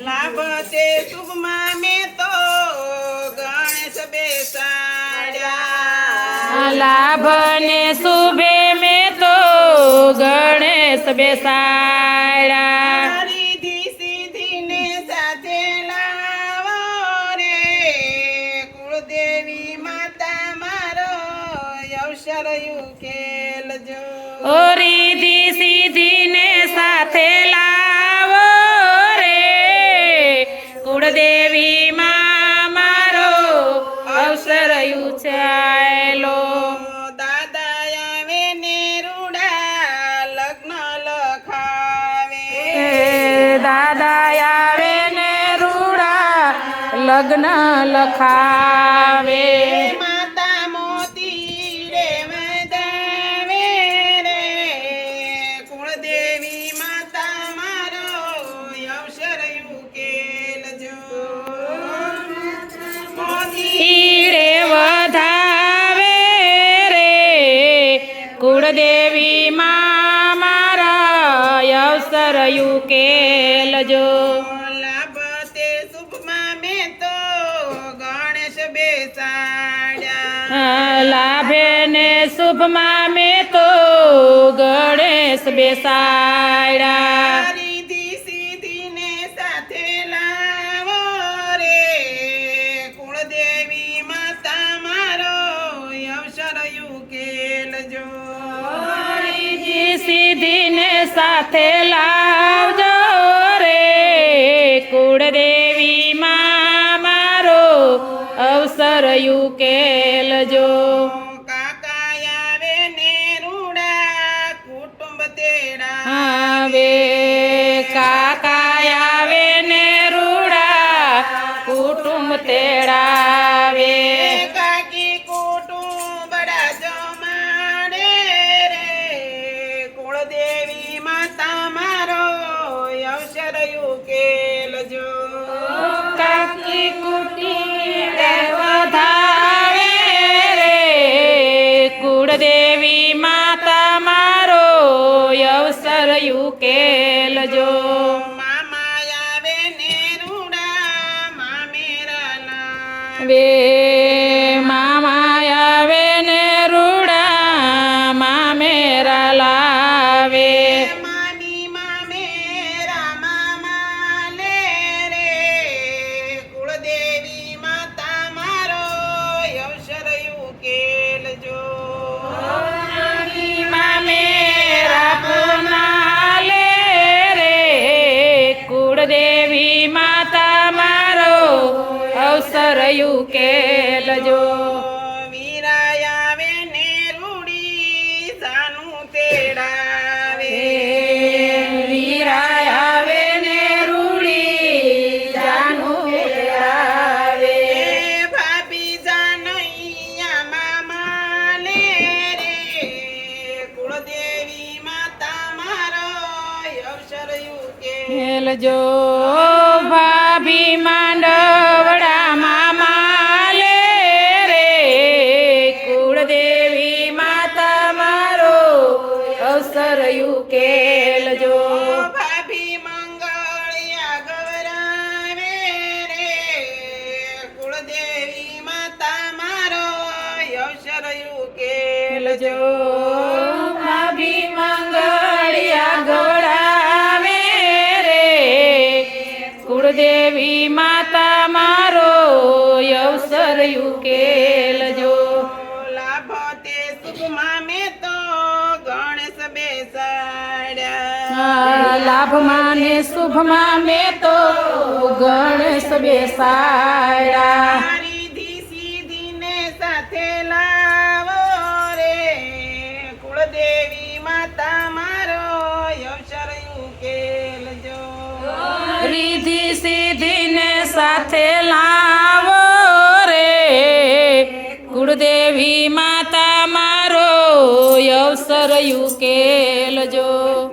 લાભ તે શુભમાં મેં તો ગણેશ બેસાડ્યા. લાભ ને શુભે મેં તો ગણેશ બેસાડ્યા. રીધી સીધીને સાથે લાવો કુળદેવી માતા મારો અવસર ઉકેલજો ઓ રીધી સીધી ને સાથે લગ્ન લખાવે. માતા મોતી રે વધાવે રે. કુળદેવી માતા મારો અવસર ઉકેલજો મોતી રે વધાવે રે. કુળદેવી માં મારા અવસર ઉકેલજો. લાભ લાભે ને શુભમાં મેં તો ગણેશ બેસાડ્યા. રીધી સીધીને સાથે લાવો રે. કુળદેવી માતા મારો અવસર ઉકેલજો જી કુટુંબ તેડાવે. કાકી કુટુંબ જમાડે રે. કુળદેવી માતા મારો અવસર ઉકેલજો કાકી કુટી વધાવે રે. કુળદેવી માતા મારો અવસર ઉકેલજો મામા લાવે. હેલજો ભાભી માંડવડા મામા લે રે. કુળદેવી માતા મારો અવસર ઉકેલજો ભાભી મંગળિયા ગવરાવે રે. કુળદેવી માતા મારો અવસર ઉકેલજો કુળદેવી માતા મારો અવસર ઉકેલજો લાભ તે સુખમાં મેં તો ગણેશ બેસાડ્યા. લાભમાં ને શુભમાં મેં તો ગણેશ બેસાડ્યા. સીધીને સાથે લાવો રે. કુળદેવી માતા મારો અવસર ઉકેલજો